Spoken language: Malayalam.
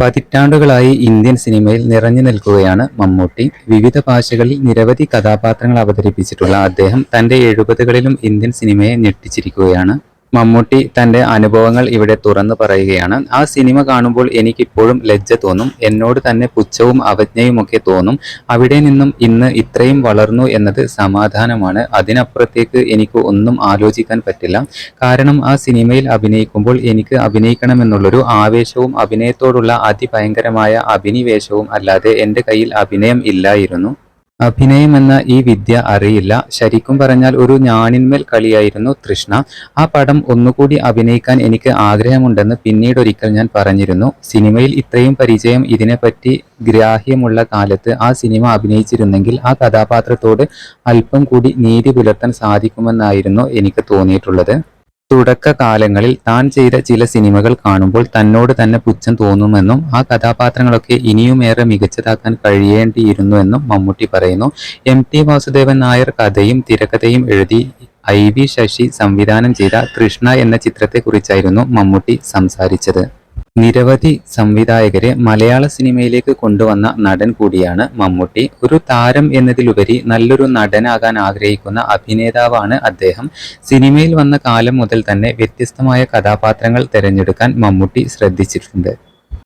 പതിറ്റാണ്ടുകളായി ഇന്ത്യൻ സിനിമയിൽ നിറഞ്ഞു നിൽക്കുകയാണ് മമ്മൂട്ടി. വിവിധ ഭാഷകളിൽ നിരവധി കഥാപാത്രങ്ങൾ അവതരിപ്പിച്ചിട്ടുള്ള അദ്ദേഹം തന്റെ എഴുപതുകളിലും ഇന്ത്യൻ സിനിമയെ ഞെട്ടിച്ചിരിക്കുകയാണ്. മമ്മൂട്ടി തന്റെ അനുഭവങ്ങൾ ഇവിടെ തുറന്നു പറയുകയാണ്. ആ സിനിമ കാണുമ്പോൾ എനിക്കിപ്പോഴും ലജ്ജ തോന്നും. എന്നോട് തന്നെ പുച്ഛവും അവജ്ഞയുമൊക്കെ തോന്നും. അവിടെ നിന്നും ഇന്ന് ഇത്രയും വളർന്നു എന്നത് സമാധാനമാണ്. അതിനപ്പുറത്തേക്ക് എനിക്ക് ഒന്നും ആലോചിക്കാൻ പറ്റില്ല. കാരണം ആ സിനിമയിൽ അഭിനയിക്കുമ്പോൾ എനിക്ക് അഭിനയിക്കണമെന്നുള്ളൊരു ആവേശവും അഭിനയത്തോടുള്ള അതിഭയങ്കരമായ അഭിനിവേശവും അല്ലാതെ എന്റെ കയ്യിൽ അഭിനയം ഇല്ലായിരുന്നു. അഭിനയം എന്ന ഈ വിദ്യ അറിയില്ല. ശരിക്കും പറഞ്ഞാൽ ഒരു ഞാനിന്മേൽ കളിയായിരുന്നു തൃഷ്ണ. ആ പടം ഒന്നുകൂടി അഭിനയിക്കാൻ എനിക്ക് ആഗ്രഹമുണ്ടെന്ന് പിന്നീട് ഒരിക്കൽ ഞാൻ പറഞ്ഞിരുന്നു. സിനിമയിൽ ഇത്രയും പരിചയം ഇതിനെപ്പറ്റി ഗ്രാഹ്യമുള്ള കാലത്ത് ആ സിനിമ അഭിനയിച്ചിരുന്നെങ്കിൽ ആ കഥാപാത്രത്തോട് അല്പം കൂടി നീതി പുലർത്താൻ സാധിക്കുമെന്നായിരുന്നു എനിക്ക് തോന്നിയിട്ടുള്ളത്. തുടക്കകാലങ്ങളിൽ താൻ ചെയ്ത ചില സിനിമകൾ കാണുമ്പോൾ തന്നോട് തന്നെ പുച്ഛം തോന്നുമെന്നും ആ കഥാപാത്രങ്ങളൊക്കെ ഇനിയുമേറെ മികച്ചതാക്കാൻ കഴിയേണ്ടിയിരുന്നുവെന്നും മമ്മൂട്ടി പറയുന്നു. എം ടി വാസുദേവൻ നായർ കഥയും തിരക്കഥയും എഴുതി ഐ വി ശശി സംവിധാനം ചെയ്ത കൃഷ്ണ എന്ന ചിത്രത്തെക്കുറിച്ചായിരുന്നു മമ്മൂട്ടി സംസാരിച്ചത്. നിരവധി സംവിധായകരെ മലയാള സിനിമയിലേക്ക് കൊണ്ടുവന്ന നടൻ കൂടിയാണ് മമ്മൂട്ടി. ഒരു താരം എന്നതിലുപരി നല്ലൊരു നടനാകാൻ ആഗ്രഹിക്കുന്ന അഭിനേതാവാണ് അദ്ദേഹം. സിനിമയിൽ വന്ന കാലം മുതൽ തന്നെ വ്യത്യസ്തമായ കഥാപാത്രങ്ങൾ തിരഞ്ഞെടുക്കാൻ മമ്മൂട്ടി ശ്രദ്ധിച്ചിട്ടുണ്ട്.